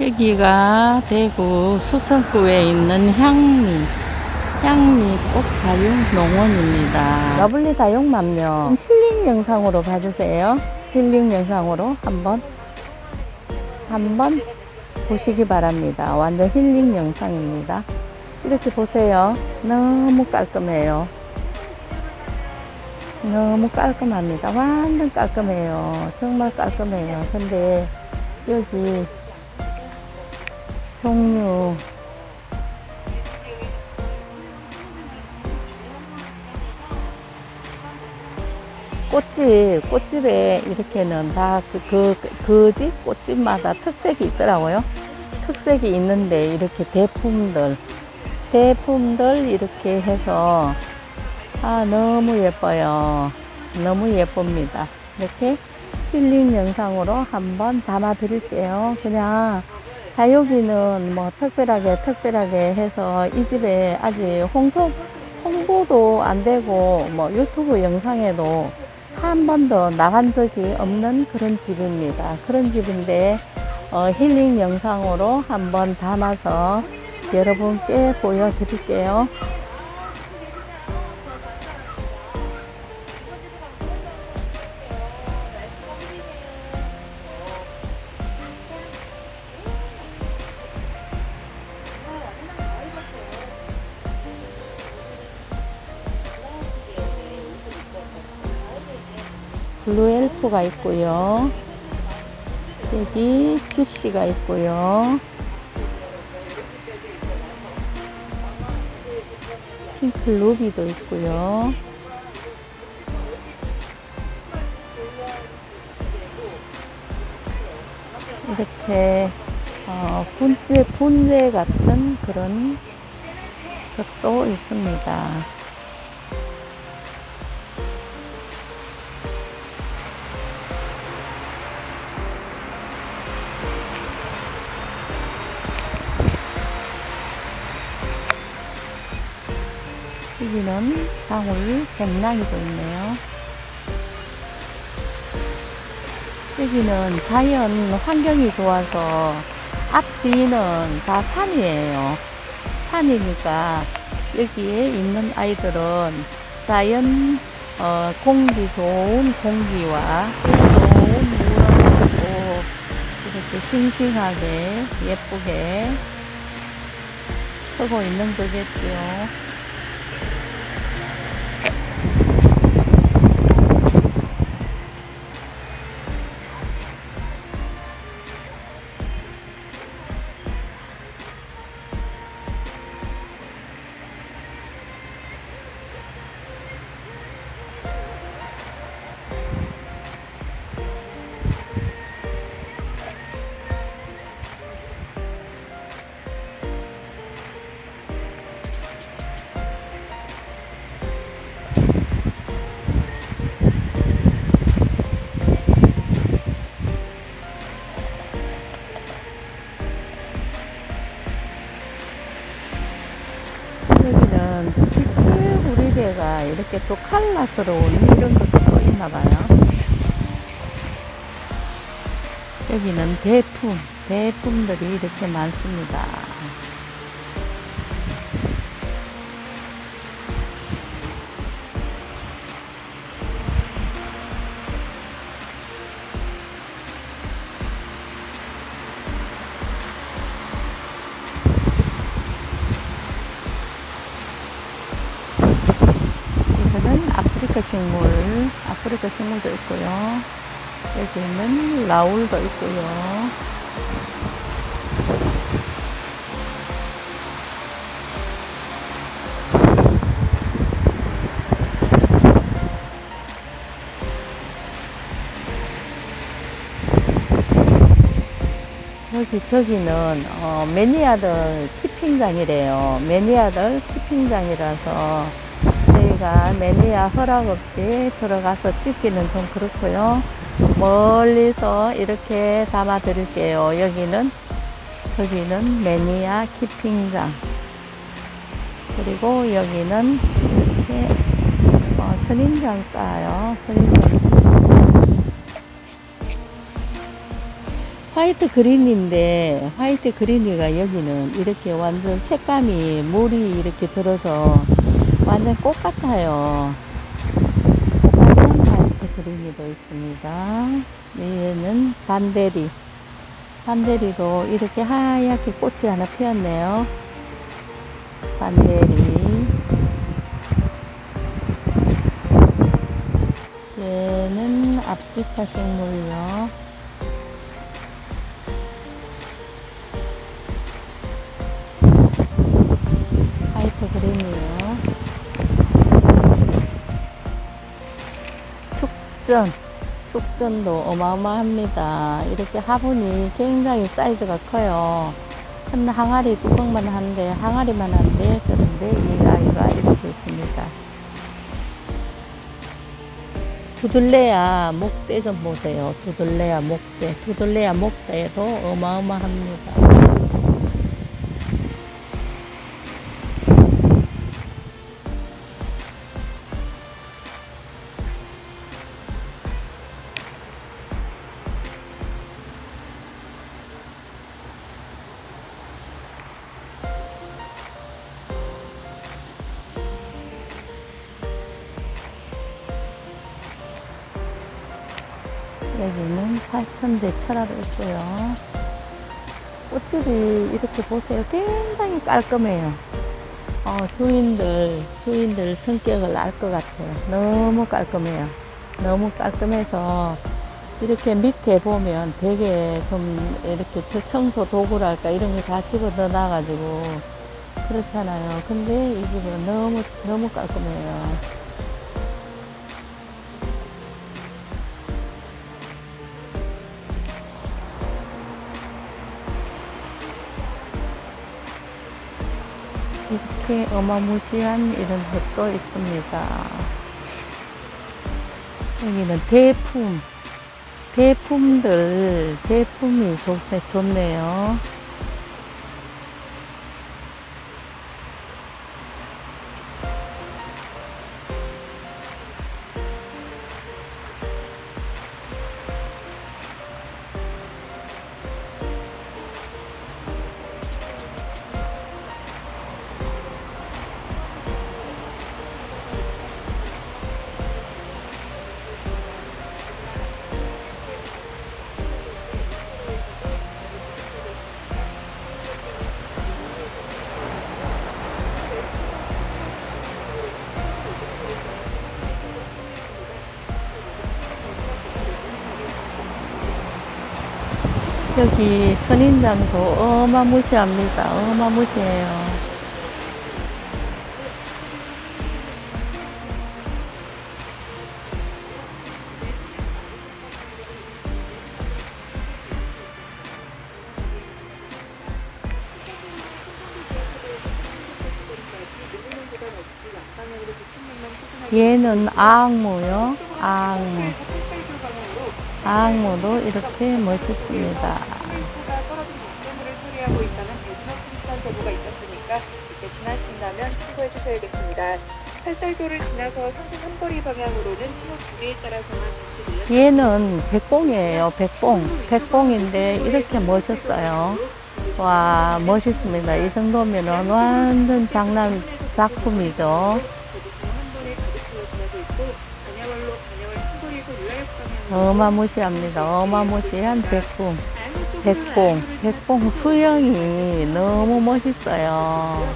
여기가 대구 수성구에 있는 향미 향미 꽃다육 농원입니다. 러블리 다육맘요 힐링 영상으로 봐주세요. 힐링 영상으로 한번 한번 보시기 바랍니다. 완전 힐링 영상입니다. 이렇게 보세요. 너무 깔끔해요. 너무 깔끔합니다. 완전 깔끔해요. 정말 깔끔해요. 근데 여기 종류 꽃집 꽃집에 이렇게는 다그 그, 그 집 꽃집마다 특색이 있더라고요. 특색이 있는데 이렇게 대품들 대품들 이렇게 해서 아 너무 예뻐요. 너무 예쁩니다. 이렇게 힐링 영상으로 한번 담아 드릴게요. 그냥 다육이는 뭐 특별하게 특별하게 해서 이 집에 아직 홍소 홍보도 안 되고 뭐 유튜브 영상에도 한 번도 나간 적이 없는 그런 집입니다. 그런 집인데 어, 힐링 영상으로 한번 담아서 여러분께 보여드릴게요. 블루엘프가 있고요. 여기 집시가 있고요. 핑크 루비도 있고요. 이렇게 어, 분재 분재 같은 그런 것도 있습니다. 여기는 방울 뱀랑이도 있네요. 여기는 자연 환경이 좋아서 앞뒤는 다 산이에요. 산이니까 여기에 있는 아이들은 자연 어, 공기 좋은 공기와 좋은 물하고 이렇게 싱싱하게 예쁘게 크고 있는 거겠죠. 이렇게 또 칼라스러운 이런 것도 또 있나 봐요. 여기는 대품, 대품들이 이렇게 많습니다. 아프리카 식물, 아프리카 식물도 있고요. 여기는 라울도 있고요. 여기 저기는 어, 매니아들 키핑장이래요. 매니아들 키핑장이라서 저희가 매니아 허락 없이 들어가서 찍기는 좀 그렇고요. 멀리서 이렇게 담아 드릴게요. 여기는 저기는 매니아 키핑장 그리고 여기는 이렇게 어, 선인장가요. 선인장 화이트 그린인데 화이트 그린이가 여기는 이렇게 완전 색감이 물이 이렇게 들어서 완전 꽃 같아요. 꽃 같은 화이트 그린이도 있습니다. 얘는 반데리. 반데리도 이렇게 하얗게 꽃이 하나 피었네요. 반데리. 얘는 아프리카. 화이트 축전. 축전도 어마어마합니다. 이렇게 화분이 굉장히 사이즈가 커요. 큰 항아리 뚜껑만 한데, 항아리만 한데, 그런데 이 아이가 이렇게 있습니다. 두들레아 목대 좀 보세요. 두들레아 목대. 두들레아 목대도 어마어마합니다. 여기는 철화도 있고요. 꽃집이 이렇게 보세요. 굉장히 깔끔해요. 어, 주인들, 주인들 성격을 알 것 같아요. 너무 깔끔해요. 너무 깔끔해서 이렇게 밑에 보면 되게 좀 이렇게 저 청소 도구랄까 이런 거다 집어 넣어 놔가지고 그렇잖아요. 근데 이 집은 너무, 너무 깔끔해요. 이렇게 어마무시한 이런 것도 있습니다. 여기는 대품, 대품들, 대품이 좋네, 좋네요. 여기 선인장도 어마무시합니다. 어마무시해요. 얘는 아악무요. 아악무. 아악무도 이렇게 멋있습니다. 지나신다면 신고해 주셔야겠습니다. 팔달도를 지나서 상승 한거리 방향으로는 신호 주의에 따라서만 얘는 백봉이에요. 백봉. 백봉인데 이렇게 멋있어요. 와, 멋있습니다. 이 정도면은 완전 장난 작품이죠. 어마무시합니다. 어마무시한 백봉. 백봉. 백봉 수영이 너무 멋있어요.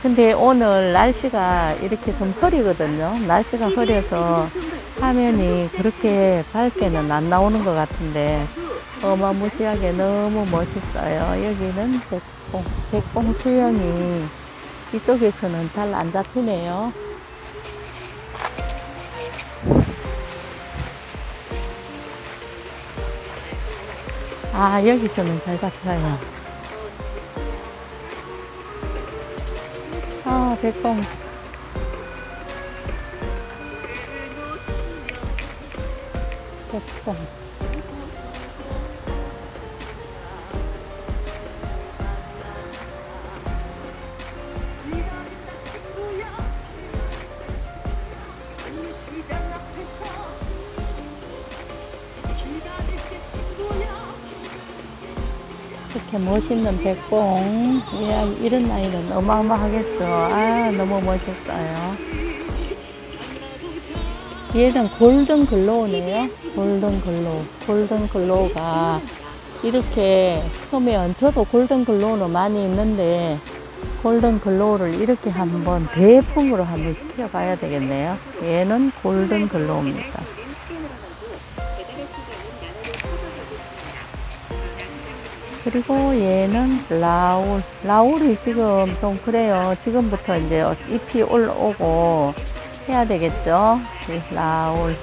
근데 오늘 날씨가 이렇게 좀 흐리거든요. 날씨가 흐려서 화면이 그렇게 밝게는 안 나오는 것 같은데 어마무시하게 너무 멋있어요. 여기는 백봉, 백봉 수영이 이쪽에서는 잘 안 잡히네요. 아, 여기서는 잘 잡혀요. 아, 백봉. 백봉. 이렇게 멋있는 백봉. 이야, 이런 나이는 어마어마하겠죠. 아, 너무 멋있어요. 얘는 골든 글로우네요. 골든 글로우. 골든 글로우가 이렇게 크면 저도 골든 글로우는 많이 있는데 골든 글로우를 이렇게 한번 대품으로 한번 시켜봐야 되겠네요. 얘는 골든 글로우입니다. 그리고 얘는 라울. 라울이 지금 좀 그래요. 지금부터 이제 잎이 올라오고 해야 되겠죠. 이 라울.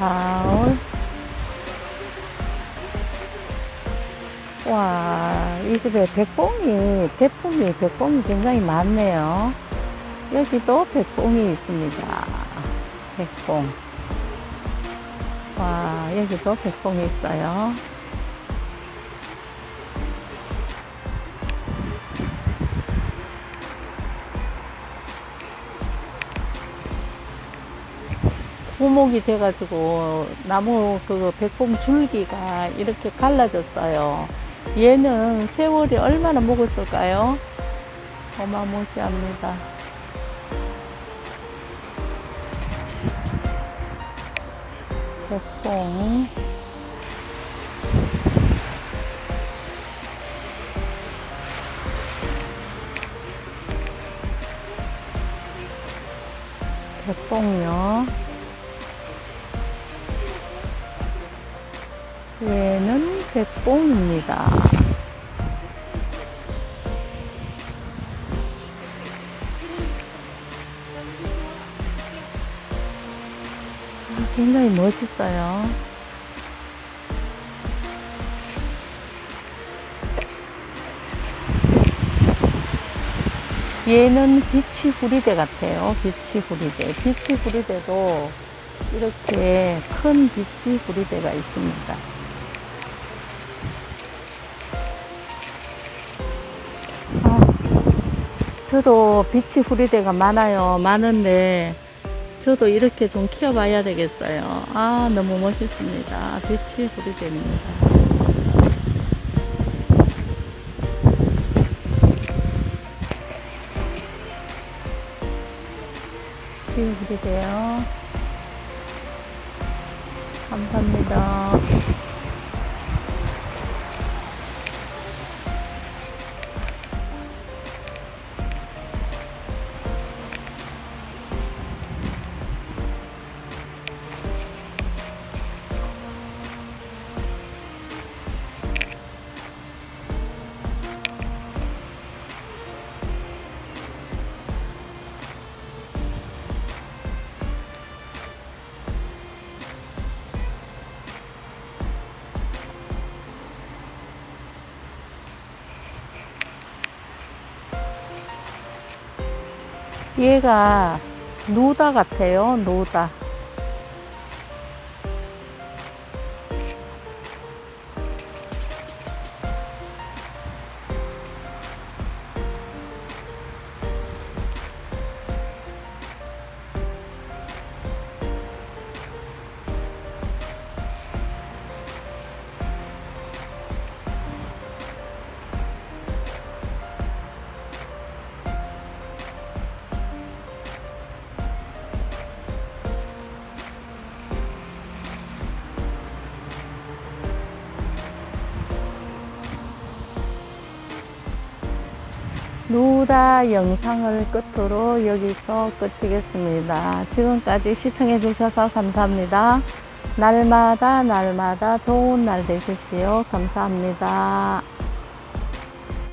라울. 와, 이 집에 백봉이, 대품이, 백봉이 굉장히 많네요. 여기도 백봉이 있습니다. 백봉. 와, 여기도 백봉이 있어요. 구목이 돼가지고 나무 그 백봉 줄기가 이렇게 갈라졌어요. 얘는 세월이 얼마나 묵었을까요? 어마무시합니다. 백봉. 백봉요. 얘는 백봉입니다. 아, 굉장히 멋있어요. 얘는 비치 구리대 같아요. 비치 구리대. 비치 구리대도 이렇게 큰 비치 구리대가 있습니다. 저도 비치 후리대가 많아요. 많은데 저도 이렇게 좀 키워봐야 되겠어요. 아 너무 멋있습니다. 비치 후리대입니다. 비치 후리대요. 감사합니다. 얘가 노다 같아요. 노다. 노다 영상을 끝으로 여기서 끝이겠습니다. 지금까지 시청해 주셔서 감사합니다. 날마다 날마다 좋은 날 되십시오. 감사합니다.